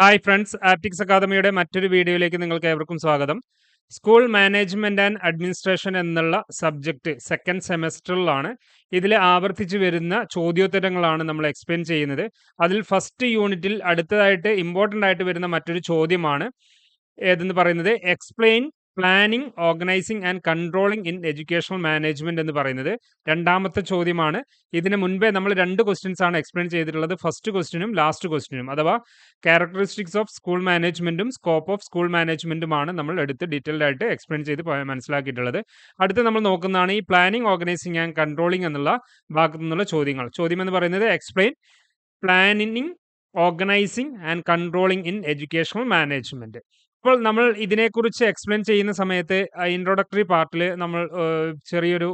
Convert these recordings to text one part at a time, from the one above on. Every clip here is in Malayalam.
ഹായ് ഫ്രണ്ട്സ് ആപ്റ്റിക്സ് അക്കാദമിയുടെ മറ്റൊരു വീഡിയോയിലേക്ക് നിങ്ങൾക്ക് ഏവർക്കും സ്വാഗതം. സ്കൂൾ മാനേജ്മെന്റ് ആൻഡ് അഡ്മിനിസ്ട്രേഷൻ എന്നുള്ള സബ്ജക്റ്റ് സെക്കൻഡ് സെമസ്റ്ററിലാണ് ഇതിൽ ആവർത്തിച്ച് വരുന്ന ചോദ്യോത്തരങ്ങളാണ് നമ്മൾ എക്സ്പ്ലെയിൻ ചെയ്യുന്നത്. അതിൽ ഫസ്റ്റ് യൂണിറ്റിൽ അടുത്തതായിട്ട് ഇമ്പോർട്ടന്റ് ആയിട്ട് വരുന്ന മറ്റൊരു ചോദ്യമാണ്. ഏതെന്ന് പറയുന്നത്? Explain planning organising and controlling in educational management എന്ന് പറയുന്നത് രണ്ടാമത്തെ ചോദ്യമാണ്. ഇതിന് മുൻപേ നമ്മൾ രണ്ട് ക്വസ്റ്റ്യൻസ് ആണ് എക്സ്പ്ലെയിൻ ചെയ്തിട്ടുള്ളത്. ഫസ്റ്റ് ക്വസ്റ്റ്യനും ലാസ്റ്റ് ക്വസ്റ്റ്യനും അഥവാ ക്യാരക്ടറിസ്റ്റിക്സ് ഓഫ് സ്കൂൾ മാനേജ്മെന്റും സ്കോപ്പ് ഓഫ് സ്കൂൾ മാനേജ്മെന്റുമാണ് നമ്മൾ എടുത്ത് ഡീറ്റെയിൽഡ് ആയിട്ട് എക്സ്പ്ലെയിൻ ചെയ്ത് മനസ്സിലാക്കിയിട്ടുള്ളത്. അടുത്ത് നമ്മൾ നോക്കുന്നതാണ് ഈ പ്ലാനിങ് ഓർഗനൈസിങ് ആൻഡ് കൺട്രോളിങ് എന്നുള്ള ഭാഗത്തു നിന്നുള്ള ചോദ്യങ്ങൾ. ചോദ്യം എന്ന് പറയുന്നത് explain planning organising and controlling in educational management അപ്പോൾ നമ്മൾ ഇതിനെക്കുറിച്ച് എക്സ്പ്ലെയിൻ ചെയ്യുന്ന സമയത്ത് ഇൻട്രൊഡക്ടറി പാർട്ടിൽ നമ്മൾ ചെറിയൊരു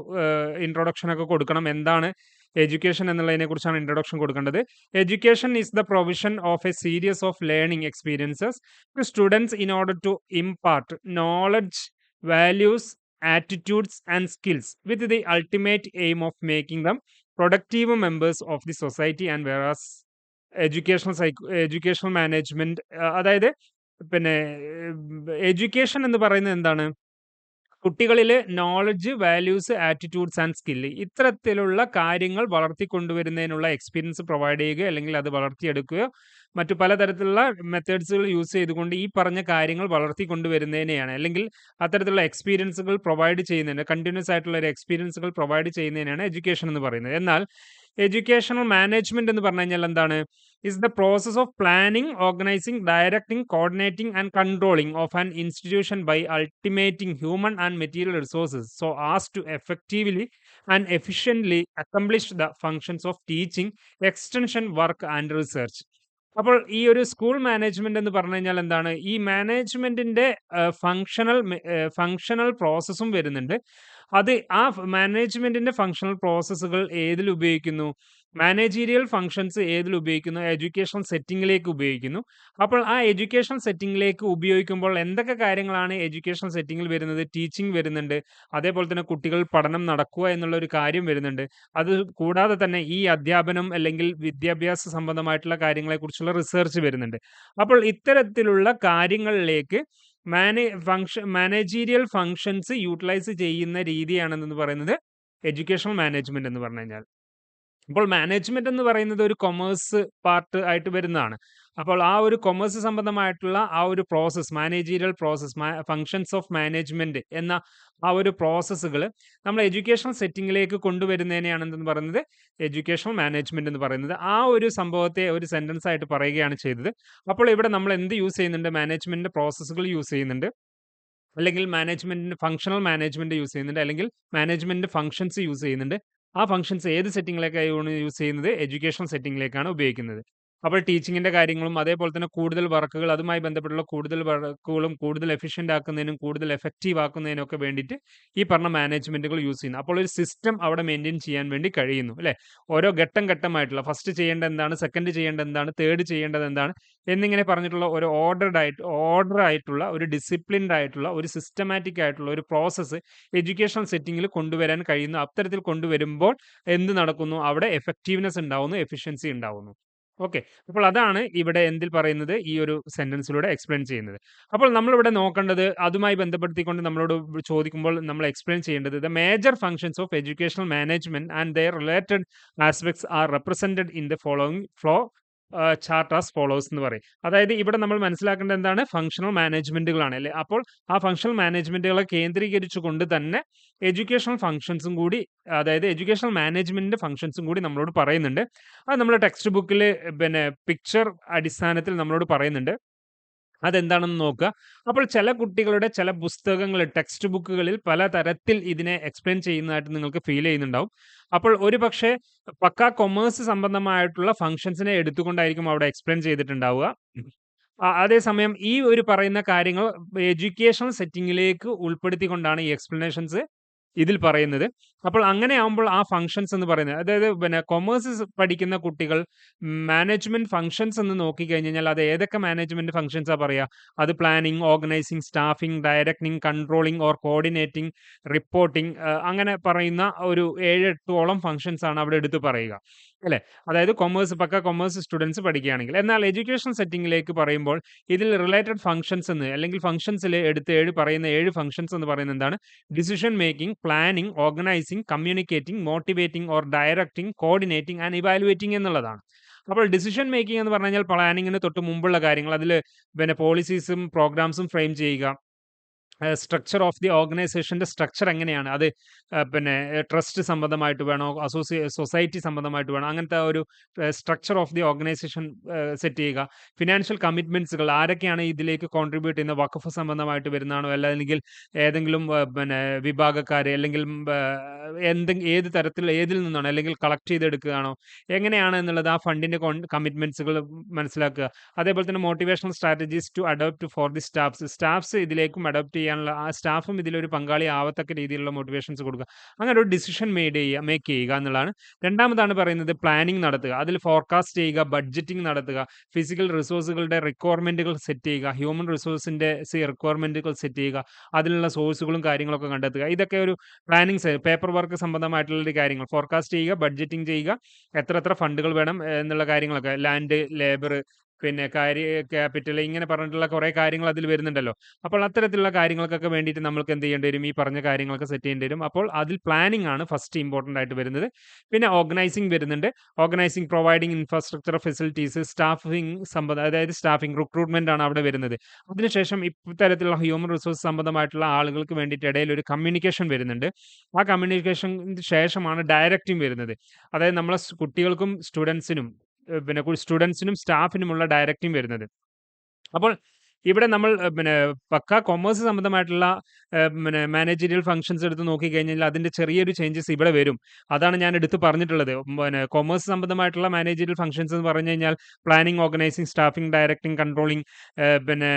ഇൻട്രൊഡക്ഷൻ ഒക്കെ കൊടുക്കണം. എന്താണ് എഡ്യൂക്കേഷൻ എന്നുള്ളതിനെ കുറിച്ചാണ് ഇൻട്രൊഡക്ഷൻ കൊടുക്കേണ്ടത്. Education is the provision of a series of learning experiences to students in order to impart knowledge values attitudes and skills with the ultimate aim of making them productive members of the society and whereas educational psycho educational management അതായത് പിന്നെ എഡ്യൂക്കേഷൻ എന്ന് പറയുന്നത് എന്താണ്? കുട്ടികളിൽ knowledge values attitudes and skill ഇത്തരത്തിലുള്ള കാര്യങ്ങൾ വളർത്തിക്കൊണ്ടുവരുന്നതിനുള്ള എക്സ്പീരിയൻസ് പ്രൊവൈഡ് ചെയ്യുക അല്ലെങ്കിൽ അത് വളർത്തിയെടുക്കുകയോ മറ്റു പലതരത്തിലുള്ള മെത്തേഡ്സുകൾ യൂസ് ചെയ്തുകൊണ്ട് ഈ പറഞ്ഞ കാര്യങ്ങൾ വളർത്തിക്കൊണ്ടുവരുന്നതിനെയാണ്. അല്ലെങ്കിൽ അത്തരത്തിലുള്ള എക്സ്പീരിയൻസുകൾ പ്രൊവൈഡ് ചെയ്യുന്നതിന് കണ്ടിന്യൂസ് ആയിട്ടുള്ള ഒരു എക്സ്പീരിയൻസുകൾ പ്രൊവൈഡ് ചെയ്യുന്നതിനാണ് എഡ്യൂക്കേഷൻ എന്ന് പറയുന്നത്. എന്നാൽ എഡ്യൂക്കേഷണൽ മാനേജ്മെന്റ് എന്ന് പറഞ്ഞു കഴിഞ്ഞാൽ എന്താണ്? Is the process of planning organising directing coordinating and controlling of an institution by ultimating human and material resources so as to effectively and efficiently accomplish the functions of teaching extension work and research അപ്പോൾ ഈ ഒരു സ്കൂൾ മാനേജ്മെന്റ് എന്ന് പറഞ്ഞു കഴിഞ്ഞാൽ എന്താണ്? ഈ മാനേജ്മെന്റിന്റെ ഫങ്ഷണൽ ഫങ്ഷണൽ പ്രോസസ്സും വരുന്നുണ്ട്. അത് ആ മാനേജ്മെന്റിന്റെ ഫങ്ഷണൽ പ്രോസസ്സുകൾ ഏതിൽ ഉപയോഗിക്കുന്നു? മാനേജീരിയൽ ഫങ്ഷൻസ് ഏതിൽ ഉപയോഗിക്കുന്നു? എഡ്യൂക്കേഷൻ സെറ്റിംഗിലേക്ക് ഉപയോഗിക്കുന്നു. അപ്പോൾ ആ എഡ്യൂക്കേഷൻ സെറ്റിംഗിലേക്ക് ഉപയോഗിക്കുമ്പോൾ എന്തൊക്കെ കാര്യങ്ങളാണ് എഡ്യൂക്കേഷൻ സെറ്റിംഗിൽ വരുന്നത്? ടീച്ചിങ് വരുന്നുണ്ട്. അതേപോലെ തന്നെ കുട്ടികൾ പഠനം നടക്കുക എന്നുള്ള ഒരു കാര്യം വരുന്നുണ്ട്. അത് കൂടാതെ തന്നെ ഈ അധ്യാപനം അല്ലെങ്കിൽ വിദ്യാഭ്യാസ സംബന്ധമായിട്ടുള്ള കാര്യങ്ങളെക്കുറിച്ചുള്ള റിസർച്ച് വരുന്നുണ്ട്. അപ്പോൾ ഇത്തരത്തിലുള്ള കാര്യങ്ങളിലേക്ക് മാനേ ഫങ്ഷൻ മാനേജീരിയൽ ഫങ്ഷൻസ് യൂട്ടിലൈസ് ചെയ്യുന്ന രീതിയാണെന്ന് പറയുന്നത് എഡ്യൂക്കേഷണൽ മാനേജ്മെന്റ് എന്ന് പറഞ്ഞു കഴിഞ്ഞാൽ. അപ്പോൾ മാനേജ്മെന്റ് എന്ന് പറയുന്നത് ഒരു കൊമേഴ്സ് പാർട്ട് ആയിട്ട് വരുന്നതാണ്. അപ്പോൾ ആ ഒരു കൊമേഴ്സ് സംബന്ധമായിട്ടുള്ള ആ ഒരു process managerial process functions of management എന്ന ആ ഒരു പ്രോസസ്സുകൾ നമ്മൾ എഡ്യൂക്കേഷണൽ സെറ്റിംഗിലേക്ക് കൊണ്ടുവരുന്നതിനെയാണ് എന്തെന്ന് പറയുന്നത്? എഡ്യൂക്കേഷണൽ മാനേജ്മെന്റ് എന്ന് പറയുന്നത്. ആ ഒരു സംഭവത്തെ ഒരു സെന്റൻസ് ആയിട്ട് പറയുകയാണ് ചെയ്തത്. അപ്പോൾ ഇവിടെ നമ്മൾ എന്ത് യൂസ് ചെയ്യുന്നുണ്ട്? മാനേജ്മെന്റ് പ്രോസസ്സുകൾ യൂസ് ചെയ്യുന്നുണ്ട്. അല്ലെങ്കിൽ മാനേജ്മെന്റിന്റെ ഫങ്ഷണൽ മാനേജ്മെന്റ് യൂസ് ചെയ്യുന്നുണ്ട്. അല്ലെങ്കിൽ മാനേജ്മെന്റ് ഫങ്ഷൻസ് യൂസ് ചെയ്യുന്നുണ്ട്. ആ ഫംഗ്ഷൻസ് ഏത് സെറ്റിംഗിലേക്കാണ് യൂസ് ചെയ്യുന്നത്? എഡ്യൂക്കേഷൻ സെറ്റിംഗിലേക്കാണ് ഉപയോഗിക്കുന്നത്. അപ്പോൾ ടീച്ചിങ്ങിന്റെ കാര്യങ്ങളും അതേപോലെ തന്നെ കൂടുതൽ വർക്കുകൾ അതുമായി ബന്ധപ്പെട്ടുള്ള കൂടുതൽ വർക്കുകളും കൂടുതൽ എഫിഷ്യന്റ് ആക്കുന്നതിനും കൂടുതൽ എഫക്റ്റീവ് ആക്കുന്നതിനും ഒക്കെ വേണ്ടിയിട്ട് ഈ പറഞ്ഞ മാനേജ്മെന്റുകൾ യൂസ് ചെയ്യുന്നു. അപ്പോൾ ഒരു സിസ്റ്റം അവിടെ മെയിന്റെയിൻ ചെയ്യാൻ വേണ്ടി കഴിയുന്നു അല്ലേ? ഓരോ ഘട്ടം ഘട്ടമായിട്ടുള്ള ഫസ്റ്റ് ചെയ്യേണ്ട എന്താണ് സെക്കൻഡ് ചെയ്യേണ്ടത് എന്താണ് തേർഡ് ചെയ്യേണ്ടത് എന്താണ് എന്നിങ്ങനെ പറഞ്ഞിട്ടുള്ള ഒരു ഓർഡർഡ് ആയിട്ട് ഓർഡർ ആയിട്ടുള്ള ഒരു ഡിസിപ്ലിൻഡ് ആയിട്ടുള്ള ഒരു സിസ്റ്റമാറ്റിക് ആയിട്ടുള്ള ഒരു പ്രോസസ്സ് എഡ്യൂക്കേഷണൽ സെറ്റിങ്ങിൽ കൊണ്ടുവരാൻ കഴിയുന്നു. അത്തരത്തിൽ കൊണ്ടുവരുമ്പോൾ എന്ത് നടക്കുന്നു? അവിടെ എഫക്റ്റീവ്നെസ് ഉണ്ടാവുന്നു എഫിഷ്യൻസി ഉണ്ടാവുന്നു. ഓക്കെ. അപ്പോൾ അതാണ് ഇവിടെ എന്തിൽ പറയുന്നത്? ഈ ഒരു സെന്റൻസിലൂടെ എക്സ്പ്ലെയിൻ ചെയ്യുന്നത്. അപ്പോൾ നമ്മളിവിടെ നോക്കേണ്ടത് അതുമായി ബന്ധപ്പെടുത്തിക്കൊണ്ട് നമ്മളോട് ചോദിക്കുമ്പോൾ നമ്മൾ എക്സ്പ്ലെയിൻ ചെയ്യേണ്ടത് the major functions of educational management and their related aspects are represented in the following flow chart as follows എന്ന് പറയും. അതായത് ഇവിടെ നമ്മൾ മനസ്സിലാക്കേണ്ട എന്താണ്? ഫങ്ഷണൽ മാനേജ്മെന്റുകളാണ് അല്ലേ? അപ്പോൾ ആ ഫങ്ഷണൽ മാനേജ്മെന്റുകളെ കേന്ദ്രീകരിച്ചുകൊണ്ട് തന്നെ എഡ്യൂക്കേഷണൽ ഫങ്ഷൻസും കൂടി അതായത് എഡ്യൂക്കേഷണൽ മാനേജ്മെന്റിന്റെ ഫങ്ഷൻസും കൂടി നമ്മളോട് പറയുന്നുണ്ട്. അത് നമ്മുടെ ടെക്സ്റ്റ് ബുക്കിൽ പിന്നെ പിക്ചർ അടിസ്ഥാനത്തിൽ നമ്മളോട് പറയുന്നുണ്ട്. അതെന്താണെന്ന് നോക്കുക. അപ്പോൾ ചില കുട്ടികളുടെ ചില പുസ്തകങ്ങൾ ടെക്സ്റ്റ് ബുക്കുകളിൽ പല തരത്തിൽ ഇതിനെ എക്സ്പ്ലെയിൻ ചെയ്യുന്നതായിട്ട് നിങ്ങൾക്ക് ഫീൽ ചെയ്യുന്നുണ്ടാവും. അപ്പോൾ ഒരു പക്ഷേ പക്ക കൊമേഴ്സ് സംബന്ധമായിട്ടുള്ള ഫങ്ഷൻസിനെ എടുത്തുകൊണ്ടായിരിക്കും അവിടെ എക്സ്പ്ലെയിൻ ചെയ്തിട്ടുണ്ടാവുക. അതേസമയം ഈ ഒരു പറയുന്ന കാര്യങ്ങൾ എഡ്യൂക്കേഷണൽ സെറ്റിംഗിലേക്ക് ഉൾപ്പെടുത്തിക്കൊണ്ടാണ് ഈ എക്സ്പ്ലനേഷൻസ് ഇതിൽ പറയുന്നത്. അപ്പോൾ അങ്ങനെ ആകുമ്പോൾ ആ ഫങ്ഷൻസ് എന്ന് പറയുന്നത് അതായത് പിന്നെ കൊമേഴ്സ് പഠിക്കുന്ന കുട്ടികൾ മാനേജ്മെന്റ് ഫങ്ഷൻസ് എന്ന് നോക്കിക്കഴിഞ്ഞാൽ അത് ഏതൊക്കെ മാനേജ്മെന്റ് ഫങ്ഷൻസാണ് പറയാ? അത് planning organising staffing, directing controlling or coordinating, reporting അങ്ങനെ പറയുന്ന ഒരു 7, 8ഓളം ഫങ്ഷൻസ് ആണ് അവിടെ എടുത്ത് പറയുക. അല്ലേ? അതായത് കൊമേഴ്സ് പക്ക കൊമേഴ്സ് സ്റ്റുഡൻസ് പഠിക്കുകയാണെങ്കിൽ. എന്നാൽ എഡ്യൂക്കേഷൻ സെറ്റിംഗിലേക്ക് പറയുമ്പോൾ ഇതിൽ റിലേറ്റഡ് ഫങ്ഷൻസ് എന്ന് അല്ലെങ്കിൽ ഫങ്ഷൻസിൽ എടുത്ത് ഏഴ് പറയുന്ന ഏഴ് ഫങ്ഷൻസ് എന്ന് പറയുന്നത് എന്താണ്? Decision making, planning, organising communicating, motivating or directing coordinating and evaluating എന്നുള്ളതാണ്. അപ്പോൾ ഡിസിഷൻ മേക്കിംഗ് എന്ന് പറഞ്ഞു കഴിഞ്ഞാൽ പ്ലാനിങ്ങിന് തൊട്ട് മുമ്പുള്ള കാര്യങ്ങൾ അതിൽ പിന്നെ പോളിസീസും പ്രോഗ്രാംസും ഫ്രെയിം ചെയ്യുക. സ്ട്രക്ചർ ഓഫ് ദി ഓർഗനൈസേഷന്റെ സ്ട്രക്ചർ എങ്ങനെയാണ്? അത് പിന്നെ ട്രസ്റ്റ് സംബന്ധമായിട്ട് വേണോ? അസോസിയേ സൊസൈറ്റി സംബന്ധമായിട്ട് വേണോ? അങ്ങനത്തെ ഒരു structure of the organisation set ചെയ്യുക. ഫിനാൻഷ്യൽ കമ്മിറ്റ്മെന്റ്സുകൾ ആരൊക്കെയാണ് ഇതിലേക്ക് കോൺട്രിബ്യൂട്ട് ചെയ്യുന്ന വഖഫ് സംബന്ധമായിട്ട് വരുന്നതാണോ? അല്ലെങ്കിൽ ഏതെങ്കിലും പിന്നെ വിഭാഗക്കാർ അല്ലെങ്കിൽ എന്ത് എന്തെങ്കിലും ഏത് തരത്തിൽ ഏതിൽ നിന്നാണോ അല്ലെങ്കിൽ കളക്ട് ചെയ്തെടുക്കുകയാണോ? എങ്ങനെയാണ് എന്നുള്ളത് ആ ഫണ്ടിന്റെ കോൺ കമ്മിറ്റ്മെന്റ്സുകൾ മനസ്സിലാക്കുക. അതേപോലെ തന്നെ motivational strategies to adopt for the staffs. Staffs ഇതിലേക്കും adopt ചെയ്യാനുള്ള ആ സ്റ്റാഫും ഇതിലൊരു പങ്കാളി ആവത്തക്ക രീതിയിലുള്ള മോട്ടിവേഷൻസ് കൊടുക്കുക. അങ്ങനെ ഒരു ഡിസിഷൻ മെയ്ഡ് ചെയ്യുക മേക്ക് ചെയ്യുക എന്നുള്ളതാണ്. രണ്ടാമതാണ് പറയുന്നത് പ്ലാനിംഗ് നടത്തുക. അതിൽ ഫോർകാസ്റ്റ് ചെയ്യുക, ബഡ്ജറ്റിംഗ് നടത്തുക, ഫിസിക്കൽ റിസോഴ്സുകളുടെ റിക്വയർമെന്റുകൾ സെറ്റ് ചെയ്യുക, ഹ്യൂമൻ റിസോഴ്സിന്റെ സി റിക്വയർമെന്റുകൾ സെറ്റ് ചെയ്യുക, അതിനുള്ള സോഴ്സുകളും കാര്യങ്ങളൊക്കെ കണ്ടെത്തുക. ഇതൊക്കെ ഒരു പ്ലാനിംഗ് പേപ്പർ വർക്ക് സംബന്ധമായിട്ടുള്ള ഒരു കാര്യങ്ങൾ ഫോർകാസ്റ്റ് ചെയ്യുക, ബഡ്ജറ്റിംഗ് ചെയ്യുക, എത്ര എത്ര ഫണ്ടുകൾ വേണം എന്നുള്ള കാര്യങ്ങളൊക്കെ ലാൻഡ്, ലേബർ പിന്നെ കാര്യ ക്യാപിറ്റൽ ഇങ്ങനെ പറഞ്ഞിട്ടുള്ള കുറേ കാര്യങ്ങൾ അതിൽ വരുന്നുണ്ടല്ലോ. അപ്പോൾ അത്തരത്തിലുള്ള കാര്യങ്ങൾക്കൊക്കെ വേണ്ടിയിട്ട് നമ്മൾക്ക് എന്ത് ചെയ്യേണ്ടി വരും? ഈ പറഞ്ഞ കാര്യങ്ങളൊക്കെ സെറ്റ് ചെയ്യേണ്ടി വരും. അപ്പോൾ അതിൽ പ്ലാനിംഗ് ആണ് ഫസ്റ്റ് ഇമ്പോർട്ടന്റ് ആയിട്ട് വരുന്നത്. പിന്നെ ഓർഗനൈസിംഗ് വരുന്നുണ്ട്. Organising providing infrastructure facilities, staffing സംബന്ധം അതായത് സ്റ്റാഫിംഗ് റിക്രൂട്ട്മെന്റ് ആണ് അവിടെ വരുന്നത്. അതിനുശേഷം ഇത്തരത്തിലുള്ള ഹ്യൂമൻ റിസോഴ്സ് സംബന്ധമായിട്ടുള്ള ആളുകൾക്ക് വേണ്ടിയിട്ട് ഇടയിൽ ഒരു കമ്മ്യൂണിക്കേഷൻ വരുന്നുണ്ട്. ആ കമ്മ്യൂണിക്കേഷൻ ശേഷമാണ് ഡയറക്റ്റിംഗ് വരുന്നത്. അതായത് നമ്മളെ കുട്ടികൾക്കും സ്റ്റുഡന്റ്സിനും ഏഹ്, പിന്നെ സ്റ്റുഡൻസിനും സ്റ്റാഫിനുമുള്ള ഡയറക്റ്റിംഗ് വരുന്നത്. അപ്പോൾ ഇവിടെ നമ്മൾ പിന്നെ പക്ക കൊമേഴ്സ് സംബന്ധമായിട്ടുള്ള പിന്നെ മാനേജീരിയൽ ഫംഗ്ഷൻസ് എടുത്ത് നോക്കിക്കഴിഞ്ഞാൽ അതിന്റെ ചെറിയൊരു ചേഞ്ചസ് ഇവിടെ വരും. അതാണ് ഞാൻ എടുത്ത് പറഞ്ഞിട്ടുള്ളത്. പിന്നെ കൊമേഴ്സ് സംബന്ധമായിട്ടുള്ള മാനേജീരിയൽ ഫംഗ്ഷൻസ് എന്ന് പറഞ്ഞു കഴിഞ്ഞാൽ planning organising staffing, directing, controlling പിന്നെ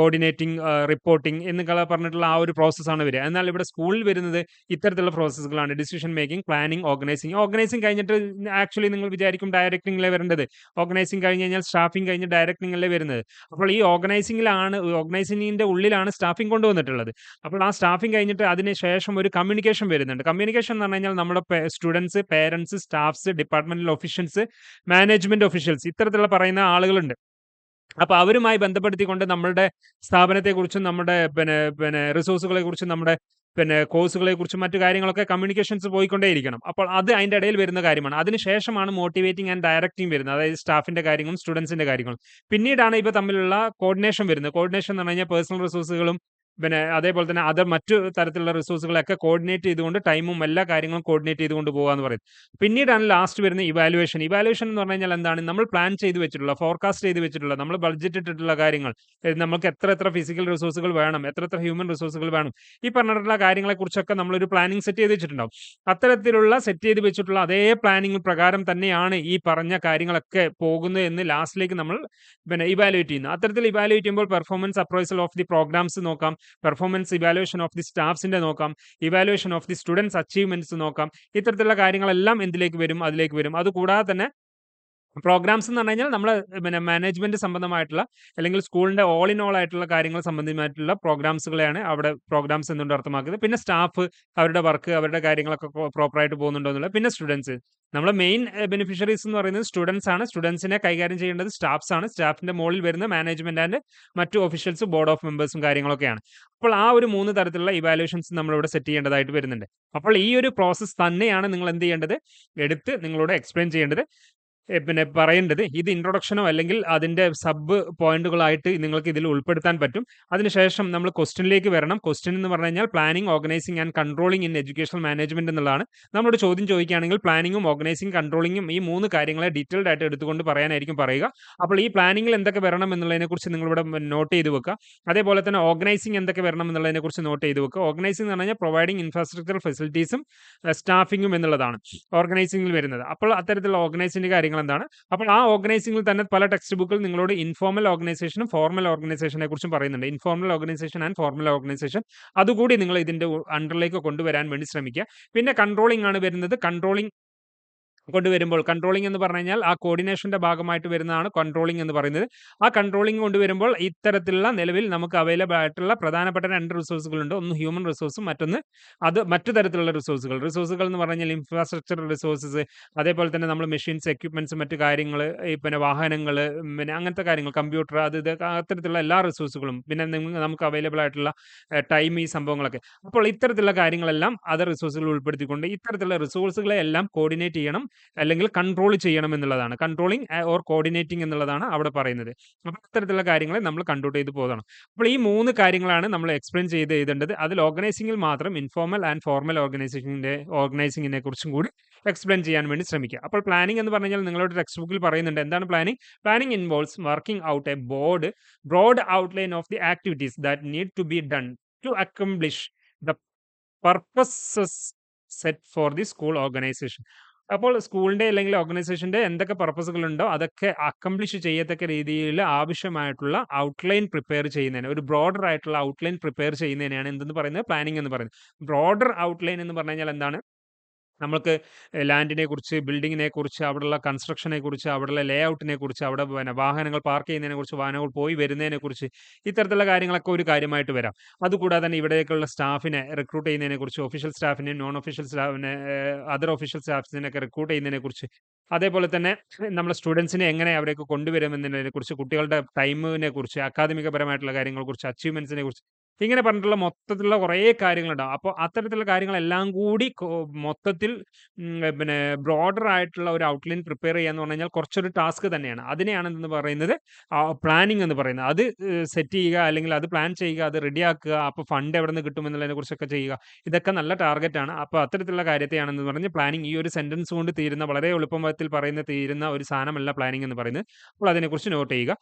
കോർഡിനേറ്റിംഗ്, റിപ്പോർട്ടിംഗ് എന്നൊക്കെ പറഞ്ഞിട്ടുള്ള ആ ഒരു പ്രോസസ്സാണ് വരിക. എന്നാൽ ഇവിടെ സ്കൂളിൽ വരുന്നത് ഇത്തരത്തിലുള്ള പ്രോസസ്സുകളാണ്. Decision making, planning organising organising കഴിഞ്ഞിട്ട് ആക്ച്വലി നിങ്ങൾ വിചാരിക്കും ഡയറക്ടിങ്ങിലെ വരേണ്ടത്. ഓർഗനൈസിങ് കഴിഞ്ഞ് കഴിഞ്ഞാൽ സ്റ്റാഫിംഗ് കഴിഞ്ഞ് ഡയറക്ടിങ്ങിലെ വരുന്നത്. അപ്പോൾ ഈ ഓർഗനൈസിംഗിലാണ് ഓർഗനൈസിംഗിന്റെ ഉള്ളിലാണ് സ്റ്റാഫിംഗ് കൊണ്ടുവന്നിട്ടുള്ളത്. അപ്പോൾ ആ സ്റ്റാഫിംഗ് കഴിഞ്ഞിട്ട് അതിന് ശേഷം ഒരു കമ്മ്യൂണിക്കേഷൻ വരുന്നുണ്ട്. കമ്മ്യൂണിക്കേഷൻ എന്ന് പറഞ്ഞു കഴിഞ്ഞാൽ നമ്മുടെ students parents staffs, departmental officials, management officials ഇത്തരത്തിലുള്ള പറയുന്ന ആളുകളുണ്ട്. അപ്പോൾ അവരുമായി ബന്ധപ്പെടുത്തിക്കൊണ്ട് നമ്മളുടെ സ്ഥാപനത്തെക്കുറിച്ചും നമ്മുടെ പിന്നെ പിന്നെ റിസോഴ്സുകളെ കുറിച്ചും നമ്മുടെ പിന്നെ കോഴ്സുകളെ കുറിച്ചും മറ്റു കാര്യങ്ങളൊക്കെ കമ്മ്യൂണിക്കേഷൻസ് പോയിക്കൊണ്ടേയിരിക്കണം. അപ്പോൾ അത് അതിന്റെ ഇടയിൽ വരുന്ന കാര്യമാണ്. അതിനുശേഷമാണ് മോട്ടിവേറ്റിംഗ് ആൻഡ് ഡയറക്റ്റിംഗ് വരുന്നത്. അതായത് സ്റ്റാഫിന്റെ കാര്യങ്ങളും സ്റ്റുഡൻസിന്റെ കാര്യങ്ങളും. പിന്നീടാണ് ഇപ്പോൾ തമ്മിലുള്ള കോർഡിനേഷൻ വരുന്നത്. കോർഡിനേഷൻ എന്ന് പറഞ്ഞു കഴിഞ്ഞാൽ പേഴ്സണൽ റിസോഴ്സുകളും പിന്നെ അതേപോലെ തന്നെ അതർ മറ്റു തരത്തിലുള്ള റിസോഴ്സുകളൊക്കെ കോർഡിനേറ്റ് ചെയ്തുകൊണ്ട് ടൈമും എല്ലാ കാര്യങ്ങളും കോർഡിനേറ്റ് ചെയ്തുകൊണ്ട് പോകാന്ന് പറയുന്നത് പറയും. പിന്നീടാണ് ലാസ്റ്റ് വരുന്ന ഇവാലുവേഷൻ. ഇവാലുവേഷൻ എന്ന് പറഞ്ഞു കഴിഞ്ഞാൽ എന്താണ്? നമ്മൾ പ്ലാൻ ചെയ്ത് വെച്ചിട്ടുള്ള, ഫോർകാസ്റ്റ് ചെയ്ത് വെച്ചിട്ടുള്ള, നമ്മൾ ബഡ്ജറ്റ് ഇട്ടിട്ടുള്ള കാര്യങ്ങൾ. നമുക്ക് എത്ര എത്ര ഫിസിക്കൽ റിസോഴ്സുകൾ വേണം? എത്ര എത്ര ഹ്യൂമൻ റിസോഴ്സുകൾ വേണം? ഈ പറഞ്ഞിട്ടുള്ള കാര്യങ്ങളെക്കുറിച്ചൊക്കെ നമ്മളൊരു പ്ലാനിംഗ് സെറ്റ് ചെയ്ത് വെച്ചിട്ടുണ്ടാവും. അത്തരത്തിലുള്ള സെറ്റ് ചെയ്ത് വെച്ചിട്ടുള്ള അതേ പ്ലാനിംഗ് പ്രകാരം തന്നെയാണ് ഈ പറഞ്ഞ കാര്യങ്ങളൊക്കെ പോകുന്നത് എന്ന് ലാസ്റ്റിലേക്ക് നമ്മൾ പിന്നെ ഇവാലുവേറ്റ് ചെയ്യുന്നത്. അത്തരത്തിൽ ഇവാലുവേറ്റ് ചെയ്യുമ്പോൾ performance appraisal of the programmes നോക്കാം. പെർഫോമൻസ് ഇവാലുവേഷൻ ഓഫ് ദി സ്റ്റാഫ്സിന്റെ നോക്കാം. Evaluation of the students achievements നോക്കാം. ഇത്തരത്തിലുള്ള കാര്യങ്ങളെല്ലാം എന്തിലേക്ക് വരും? അതിലേക്ക് വരും. അതുകൂടാതെ തന്നെ പ്രോഗ്രാംസ് എന്ന് പറഞ്ഞു കഴിഞ്ഞാൽ നമ്മൾ പിന്നെ മാനേജ്മെന്റ് സംബന്ധമായിട്ടുള്ള അല്ലെങ്കിൽ സ്കൂളിന്റെ ഓൾ ഇൻ ഓൾ ആയിട്ടുള്ള കാര്യങ്ങൾ സംബന്ധമായിട്ടുള്ള പ്രോഗ്രാംസുകളെയാണ് അവിടെ പ്രോഗ്രാംസ് എന്നുകൊണ്ട് അർത്ഥമാക്കുന്നത്. പിന്നെ സ്റ്റാഫ് അവരുടെ വർക്ക് അവരുടെ കാര്യങ്ങളൊക്കെ പ്രോപ്പറായിട്ട് പോകുന്നുണ്ടോ എന്നുള്ളത്. പിന്നെ സ്റ്റുഡൻസ് നമ്മൾ മെയിൻ ബെനിഫിഷ്യറീസ് എന്ന് പറയുന്നത് സ്റ്റുഡൻസ് ആണ്. സ്റ്റുഡൻസിനെ കൈകാര്യം ചെയ്യേണ്ടത് സ്റ്റാഫ്സ് ആണ്. സ്റ്റാഫിന്റെ മുകളിൽ വരുന്ന മാനേജ്മെന്റ് ആൻഡ് മറ്റു ഒഫീഷ്യൽസ്, ബോർഡ് ഓഫ് മെമ്പേഴ്സും കാര്യങ്ങളൊക്കെയാണ്. അപ്പോൾ ആ ഒരു മൂന്ന് തരത്തിലുള്ള ഇവാലുവേഷൻസ് നമ്മളിവിടെ സെറ്റ് ചെയ്യേണ്ടതായിട്ട് വരുന്നുണ്ട്. അപ്പോൾ ഈ ഒരു പ്രോസസ്സ് തന്നെയാണ് നിങ്ങൾ എന്ത് ചെയ്യേണ്ടത്? എടുത്ത് നിങ്ങളോട് എക്സ്പ്ലെയിൻ ചെയ്യേണ്ടത്. പിന്നെ പറയേണ്ടത്. ഇത് ഇൻട്രൊഡക്ഷനോ അല്ലെങ്കിൽ അതിന്റെ സബ് പോയിന്റുകളായിട്ട് നിങ്ങൾക്ക് ഇതിൽ ഉൾപ്പെടുത്താൻ പറ്റും. അതിനുശേഷം നമ്മൾ ക്വസ്റ്റ്യനിലേക്ക് വരണം. ക്വസ്റ്റ്യൻ എന്ന് പറഞ്ഞു കഴിഞ്ഞാൽ planning, organising and controlling in educational management എന്നുള്ളതാണ്. നമ്മളോട് ചോദ്യം ചോദിക്കുകയാണെങ്കിൽ പ്ലാനിങ്ങും ഓർഗനൈസിംഗ്, കൺട്രോളിങ്ങും ഈ മൂന്ന് കാര്യങ്ങളെ ഡീറ്റെയിൽഡ് ആയിട്ട് എടുത്തുകൊണ്ട് പറയാനായിരിക്കും പറയുക. അപ്പോൾ ഈ പ്ലാനിംഗിൽ എന്തൊക്കെ വരണം എന്നുള്ളതിനെക്കുറിച്ച് നിങ്ങളിവിടെ നോട്ട് ചെയ്ത് വെക്കുക. അതേപോലെ തന്നെ ഓർഗനൈസിംഗ് എന്തൊക്കെ വരണം എന്നുള്ളതിനെക്കുറിച്ച് നോട്ട് ചെയ്ത് വെക്കുക. ഓർഗനൈസിംഗ് എന്ന് പറഞ്ഞാൽ പ്രൊവൈഡിങ് പ്രൊവൈഡിംഗ് ഇൻഫ്രാസ്ട്രക്ചറൽ ഫെസിലിറ്റീസും സ്റ്റാഫിങ്ങും എന്നുള്ളതാണ് ഓർഗനൈസിംഗിൽ വരുന്നത്. അപ്പോൾ അത്തരത്തിലുള്ള ഓർഗനൈസിന്റെ കാര്യങ്ങൾ കാര്യങ്ങൾ എന്താണ് അപ്പോൾ ആ ഓർഗനൈസിംഗിൽ തന്നെ പല ടെക്സ്റ്റ് ബുക്കിൽ നിങ്ങളോട് ഇൻഫോർമൽ ഓർഗനൈസേഷനും ഫോർമൽ ഓർഗനൈസേഷനെ കുറിച്ചും പറയുന്നുണ്ട്. Informal organisation and formal organisation അതുകൂടി നിങ്ങൾ ഇതിന്റെ അണ്ടറിലേക്ക് കൊണ്ടുവരാൻ വേണ്ടി ശ്രമിക്കുക. പിന്നെ കൺട്രോളിംഗ് ആണ് വരുന്നത്. കൺട്രോളിംഗ് കൊണ്ടുവരുമ്പോൾ കൺട്രോളിംഗ് എന്ന് പറഞ്ഞു കഴിഞ്ഞാൽ ആ കോർഡിനേഷന്റെ ഭാഗമായിട്ട് വരുന്നതാണ് കൺട്രോളിംഗ് എന്ന് പറയുന്നത്. ആ കൺട്രോളിംഗ് കൊണ്ടുവരുമ്പോൾ ഇത്തരത്തിലുള്ള നിലവിൽ നമുക്ക് അവൈലബിൾ ആയിട്ടുള്ള പ്രധാനപ്പെട്ട രണ്ട് റിസോഴ്സുകളുണ്ട് ഒന്ന് ഹ്യൂമൻ റിസോഴ്സും മറ്റൊന്ന് അത് മറ്റു തരത്തിലുള്ള റിസോഴ്സുകൾ റിസോഴ്സുകൾ എന്ന് പറഞ്ഞാൽ ഇൻഫ്രാസ്ട്രക്ചർ റിസോഴ്സസ് അതേപോലെ തന്നെ നമ്മൾ മെഷീൻസ് എക്യുപ്മെന്റ്സ് മറ്റു കാര്യങ്ങൾ പിന്നെ വാഹനങ്ങൾ പിന്നെ അങ്ങനത്തെ കാര്യങ്ങൾ കമ്പ്യൂട്ടർ അത് ഇത് അത്തരത്തിലുള്ള എല്ലാ റിസോഴ്സുകളും പിന്നെ നമുക്ക് അവൈലബിൾ ആയിട്ടുള്ള ടൈം ഈ സംഭവങ്ങളൊക്കെ. അപ്പോൾ ഇത്തരത്തിലുള്ള കാര്യങ്ങളെല്ലാം അതർ റിസോഴ്സുകൾ ഉൾപ്പെടുത്തിക്കൊണ്ട് ഇത്തരത്തിലുള്ള റിസോഴ്സുകളെ എല്ലാം കോർഡിനേറ്റ് ചെയ്യണം. അല്ലെങ്കിൽ കൺട്രോൾ ചെയ്യണം എന്നുള്ളതാണ്. കൺട്രോളിങ് ഓർ കോർഡിനേറ്റിംഗ് എന്നുള്ളതാണ് അവിടെ പറയുന്നത്. അപ്പോൾ അത്തരത്തിലുള്ള കാര്യങ്ങളെ നമ്മൾ കൺട്രോൾ ചെയ്ത് പോകണം അപ്പോൾ ഈ മൂന്ന് കാര്യങ്ങളാണ് നമ്മൾ എക്സ്പ്ലെയിൻ ചെയ്ത് എഴുതേണ്ടത്. അതിൽ ഓർഗനൈസിംഗിൽ മാത്രം ഇൻഫോർമൽ ആൻഡ് ഫോർമൽ ഓർഗനൈസേഷന്റെ ഓർഗനൈസിങ്ങിനെ കുറിച്ചും കൂടി എക്സ്പ്ലെയിൻ ചെയ്യാൻ വേണ്ടി ശ്രമിക്കുക. അപ്പോൾ പ്ലാനിംഗ് എന്ന് പറഞ്ഞാൽ നിങ്ങളുടെ ടെക്സ്റ്റ് ബുക്കിൽ പറയുന്നുണ്ട്. എന്താണ് planning planning involves working out a board broad outline of the activities that need to be done to accomplish the purposes set for the school organisation അപ്പോൾ സ്കൂളിന്റെ അല്ലെങ്കിൽ ഓർഗനൈസേഷന്റെ എന്തൊക്കെ പർപ്പസുകളുണ്ടോ അതൊക്കെ അക്കംപ്ലിഷ് ചെയ്യത്തക്ക രീതിയിൽ ആവശ്യമായിട്ടുള്ള ഔട്ട്ലൈൻ പ്രിപ്പയർ ചെയ്യുന്നതിന് ഒരു ബ്രോഡർ ആയിട്ടുള്ള ഔട്ട്ലൈൻ പ്രിപ്പയർ ചെയ്യുന്നതിനെയാണ് എന്തെന്ന് പറയുന്നത്? പ്ലാനിംഗ് എന്ന് പറയുന്നത്. ബ്രോഡർ ഔട്ട്ലൈൻ എന്ന് പറഞ്ഞു കഴിഞ്ഞാൽ എന്താണ്? നമ്മൾക്ക് ലാൻഡിനെ കുറിച്ച് ബിൽഡിങ്ങിനെ കുറിച്ച് അവിടെയുള്ള കൺസ്ട്രക്ഷനെ കുറിച്ച് അവിടെയുള്ള ലേ ഔട്ടിനെ കുറിച്ച് അവിടെ പിന്നെ വാഹനങ്ങൾ പാർക്ക് ചെയ്യുന്നതിനെ കുറിച്ച് വാഹനങ്ങൾ പോയി വരുന്നതിനെ കുറിച്ച് ഇത്തരത്തിലുള്ള കാര്യങ്ങളൊക്കെ ഒരു കാര്യമായിട്ട് വരാം. അതുകൂടാതെ തന്നെ ഇവിടേക്കുള്ള സ്റ്റാഫിനെ റിക്രൂട്ട് ചെയ്യുന്നതിനെ കുറിച്ച് ഒഫീഷ്യൽ സ്റ്റാഫിനെയും നോൺ ഒഫീഷ്യൽ സ്റ്റാഫിനെ അതർ ഒഫീഷ്യൽ സ്റ്റാഫ്സിനെയൊക്കെ റിക്രൂട്ട് ചെയ്യുന്നതിനെ കുറിച്ച് അതേപോലെ തന്നെ നമ്മൾ സ്റ്റുഡൻസിനെ എങ്ങനെ അവരേക്ക് കൊണ്ടുവരുമെന്നതിനെ കുറിച്ച് കുട്ടികളുടെ ടൈമിനെ കുറിച്ച് അക്കാദമിക പരമായിട്ടുള്ള കാര്യങ്ങളെ കുറിച്ച് അച്ചീവ്മെന്റ്സിനെ കുറിച്ച് ഇങ്ങനെ പറഞ്ഞിട്ടുള്ള മൊത്തത്തിലുള്ള കുറേ കാര്യങ്ങളുണ്ടാവും അപ്പോൾ അത്തരത്തിലുള്ള കാര്യങ്ങളെല്ലാം കൂടി മൊത്തത്തിൽ പിന്നെ ബ്രോഡർ ആയിട്ടുള്ള ഒരു ഔട്ട്ലൈൻ പ്രിപ്പയർ ചെയ്യാന്ന് പറഞ്ഞു കഴിഞ്ഞാൽ കുറച്ചൊരു ടാസ്ക് തന്നെയാണ്. അതിനെയാണ് എന്ന് പറയുന്നത് പ്ലാനിങ് എന്ന് പറയുന്നത്. അത് സെറ്റ് ചെയ്യുക അല്ലെങ്കിൽ അത് പ്ലാൻ ചെയ്യുക അത് റെഡിയാക്കുക അപ്പോൾ ഫണ്ട് എവിടെ നിന്ന് കിട്ടും എന്നുള്ളതിനെ കുറിച്ചൊക്കെ ചെയ്യുക. ഇതൊക്കെ നല്ല ടാർഗറ്റാണ് അപ്പോൾ അത്തരത്തിലുള്ള കാര്യത്തെയാണെന്ന് പറഞ്ഞ് പ്ലാനിങ് ഈ ഒരു സെന്റൻസ് കൊണ്ട് തീരുന്ന വളരെ എളുപ്പത്തിൽ പറയുന്ന തീരുന്ന ഒരു സാധനമല്ല പ്ലാനിങ് എന്ന് പറയുന്നത്. അപ്പോൾ അതിനെക്കുറിച്ച് നോട്ട് ചെയ്യുക.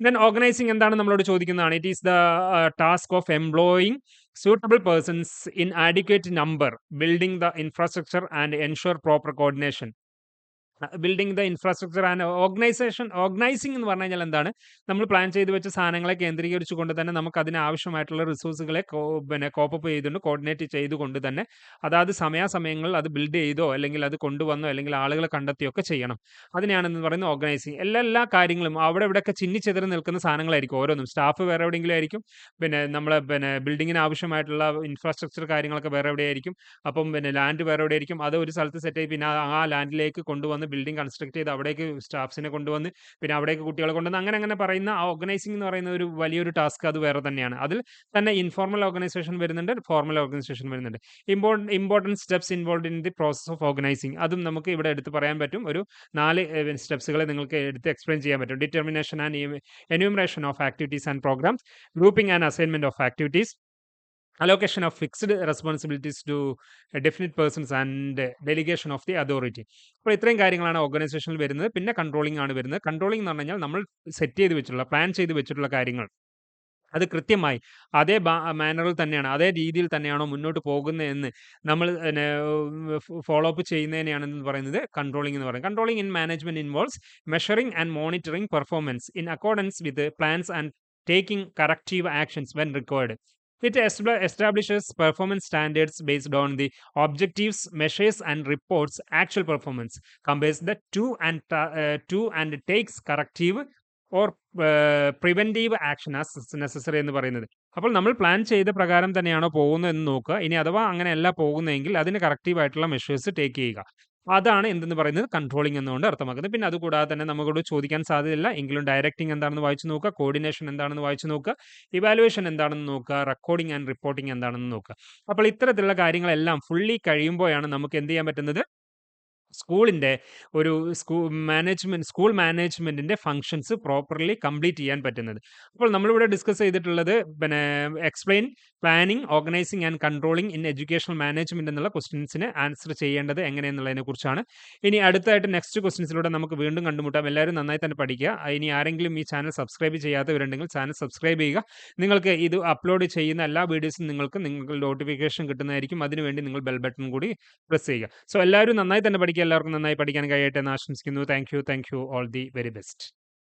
ദെൻ ഓർഗനൈസിംഗ് എന്താണ് നമ്മളോട് ചോദിക്കുന്നതാണ് it is the task of employing suitable persons in adequate number building the infrastructure and ensure proper coordination building the infrastructure and organisation organising എന്ന് പറഞ്ഞു കഴിഞ്ഞാൽ എന്താണ്? നമ്മൾ പ്ലാൻ ചെയ്ത് വെച്ച സാധനങ്ങളെ കേന്ദ്രീകരിച്ചുകൊണ്ട് തന്നെ നമുക്ക് അതിന് ആവശ്യമായിട്ടുള്ള റിസോഴ്സുകളെ പിന്നെ കോപ്പപ്പ് ചെയ്തുകൊണ്ട് കോർഡിനേറ്റ് ചെയ്തുകൊണ്ട് തന്നെ അതാത് സമയാസമയങ്ങളിൽ അത് ബിൽഡ് ചെയ്തോ അല്ലെങ്കിൽ അത് കൊണ്ടുവന്നോ അല്ലെങ്കിൽ ആളുകളെ കണ്ടെത്തിയൊക്കെ ചെയ്യണം. അതിനെയാണെന്ന് പറയുന്നത് ഓർഗനൈസിങ് എല്ലാ എല്ലാ കാര്യങ്ങളും അവിടെ ഇവിടെയൊക്കെ ചിന്നിച്ചെതിർ നിൽക്കുന്ന സാധനങ്ങളായിരിക്കും ഓരോന്നും. സ്റ്റാഫ് വേറെ എവിടെയെങ്കിലും ആയിരിക്കും. പിന്നെ നമ്മളെ പിന്നെ ബിൽഡിങ്ങിന് ആവശ്യമായിട്ടുള്ള ഇൻഫ്രാസ്ട്രക്ചർ കാര്യങ്ങളൊക്കെ വേറെ എവിടെയായിരിക്കും. അപ്പം പിന്നെ ലാൻഡ് വേറെ എവിടെയായിരിക്കും. അത് ഒരു സ്ഥലത്ത് സെറ്റ് ആയി. പിന്നെ ആ ലാൻഡിലേക്ക് കൊണ്ടുവന്ന് ബിൽഡിംഗ് കൺസ്ട്രക്ട് ചെയ്ത് അവിടേക്ക് സ്റ്റാഫ്സിനെ കൊണ്ടുവന്ന് പിന്നെ അവിടേക്ക് കുട്ടികളെ കൊണ്ടുവന്ന് അങ്ങനെ അങ്ങനെ പറയുന്ന ആ ഓർഗനൈസിംഗ് എന്ന് പറയുന്ന ഒരു വലിയൊരു ടാസ്ക് അത് വേറെ തന്നെയാണ്. അതിൽ തന്നെ ഇൻഫോർമൽ ഓർഗനൈസേഷൻ വരുന്നുണ്ട് ഫോർമൽ ഓർഗനൈസേഷൻ വരുന്നുണ്ട്. Important important steps involve in the process of organising അതും നമുക്ക് ഇവിടെ എടുത്ത് പറയാൻ പറ്റും. ഒരു നാല് സ്റ്റെപ്സുകളെ നിങ്ങൾക്ക് എടുത്ത് എക്സ്പ്ലെയിൻ ചെയ്യാൻ പറ്റും. Determination and enumeration of activities and programmes grouping and assignment of activities allocation of fixed responsibilities to a definite persons and uh, delegation of the authority. അപ്പോൾ ഇത്രയും കാര്യങ്ങളാണ് ഓർഗനൈസേഷനിൽ വരുന്നത്. പിന്നെ കൺട്രോളിംഗ് ആണ് വരുന്നത്. കൺട്രോളിംഗ് എന്ന് പറഞ്ഞു കഴിഞ്ഞാൽ നമ്മൾ സെറ്റ് ചെയ്ത് വെച്ചിട്ടുള്ള പ്ലാൻ ചെയ്ത് വെച്ചിട്ടുള്ള കാര്യങ്ങൾ. അത് കൃത്യമായി അതേ മാനറിൽ തന്നെയാണ് അതേ രീതിയിൽ തന്നെയാണോ മുന്നോട്ട് പോകുന്നതെന്ന് നമ്മൾ ഫോളോ അപ്പ് ചെയ്യുന്നതിനെയാണെന്ന് പറയുന്നത് കൺട്രോളിംഗ് എന്ന് പറയുന്നത്. Controlling in management involves measuring and monitoring performance in accordance with plans and taking corrective actions when required It establishes performance standards based on the objectives, measures, and reports actual performance, compares the two and uh, two and takes corrective or uh, preventive action as necessary എന്ന് പറയുന്നത് അപ്പോൾ നമ്മൾ പ്ലാൻ ചെയ്ത പ്രകാരം തന്നെയാണോ പോകുന്നത് എന്ന് നോക്കുക ഇനി അഥവാ അങ്ങനെയല്ല പോകുന്നതെങ്കിൽ അതിന് കറക്റ്റീവ് ആയിട്ടുള്ള മെഷേഴ്സ് ടേക്ക് ചെയ്യുക അതാണ് എന്തെന്ന് പറയുന്നത് കൺട്രോളിംഗ് എന്നുകൊണ്ട് അർത്ഥമാക്കുന്നത്. പിന്നെ അതുകൂടാതെ തന്നെ നമുക്കോട് ചോദിക്കാൻ സാധ്യതയില്ല. എങ്കിലും ഡയറക്റ്റിംഗ് എന്താണെന്ന് വായിച്ചു നോക്കുക കോർഡിനേഷൻ എന്താണെന്ന് വായിച്ചു നോക്കുക ഇവാലുവേഷൻ എന്താണെന്ന് നോക്കുക റെക്കോർഡിംഗ് ആൻഡ് റിപ്പോർട്ടിംഗ് എന്താണെന്ന് നോക്കുക. അപ്പോൾ ഇത്തരത്തിലുള്ള കാര്യങ്ങളെല്ലാം ഫുള്ളി കഴിയുമ്പോഴാണ് നമുക്ക് എന്ത് ചെയ്യാൻ പറ്റുന്നത്? സ്കൂളിന്റെ ഒരു സ്കൂൾ മാനേജ്മെന്റ് സ്കൂൾ മാനേജ്മെന്റിന്റെ ഫങ്ഷൻസ് പ്രോപ്പർലി കംപ്ലീറ്റ് ചെയ്യാൻ പറ്റുന്നത്. അപ്പോൾ നമ്മളിവിടെ ഡിസ്കസ് ചെയ്തിട്ടുള്ളത് പിന്നെ explain planning organising and controlling in educational management എന്നുള്ള ക്വസ്റ്റ്യൻസിന് ആൻസർ ചെയ്യേണ്ടത് എങ്ങനെയെന്നുള്ളതിനെ കുറിച്ചാണ്. ഇനി അടുത്തായിട്ട് നെക്സ്റ്റ് ക്വസ്റ്റ്യൻസിലൂടെ നമുക്ക് വീണ്ടും കണ്ടുമുട്ടാം. എല്ലാവരും നന്നായി തന്നെ പഠിക്കുക. ഇനി ആരെങ്കിലും ഈ ചാനൽ സബ്സ്ക്രൈബ് ചെയ്യാത്തവരുണ്ടെങ്കിൽ ചാനൽ സബ്സ്ക്രൈബ് ചെയ്യുക. നിങ്ങൾക്ക് ഇത് അപ്ലോഡ് ചെയ്യുന്ന എല്ലാ വീഡിയോസും നിങ്ങൾക്ക് നിങ്ങൾക്ക് നോട്ടിഫിക്കേഷൻ കിട്ടുന്നതായിരിക്കും. അതിനുവേണ്ടി നിങ്ങൾ ബെൽ ബട്ടൺ കൂടി പ്രസ് ചെയ്യുക. സോ എല്ലാവരും നന്നായി തന്നെ പഠിക്കുക. എല്ലാവർക്കും നന്നായി പഠിക്കാൻ കഴിയട്ടെ എന്ന് ആശംസിക്കുന്നു. Thank you thank you all the very best